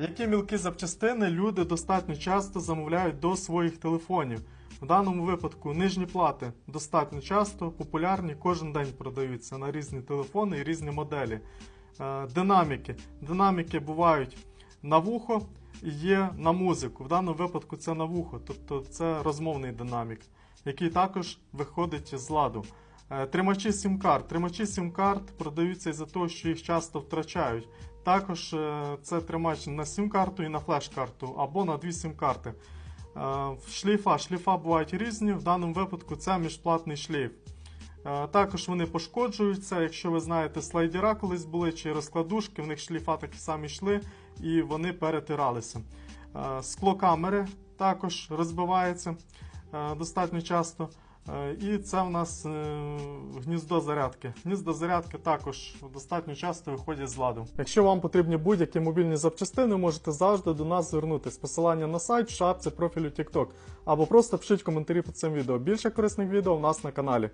Які мілкі запчастини люди достатньо часто замовляють до своїх телефонів? В даному випадку нижні плати достатньо часто популярні, кожен день продаються на різні телефони і різні моделі. Е, Динаміки. Динаміки бувають на вухо і є на музику. В даному випадку це на вухо, тобто це розмовний динамік, який також виходить з ладу. Е, Тримачі сім-карт. Тримачі сім-карт продаються із-за того, що їх часто втрачають. Також е, це тримач на сім-карту і на флеш-карту або на дві сім-карти. Е, Шліфа. Шліфа бувають різні. В даному випадку це міжплатний шлейф. Е, Також вони пошкоджуються. Якщо ви знаєте, слайдера колись були чи розкладушки, в них шліфа такі самі йшли і вони перетиралися. Е, Склокамери також розбиваються е, достатньо часто. Е, І це в нас е, гніздо зарядки. Гніздо зарядки також достатньо часто виходять з ладу. Якщо вам потрібні будь-які мобільні запчастини, можете завжди до нас звернутися. Посилання на сайт в шапці профілю TikTok. Або просто пишіть коментарі під цим відео. Більше корисних відео в нас на каналі.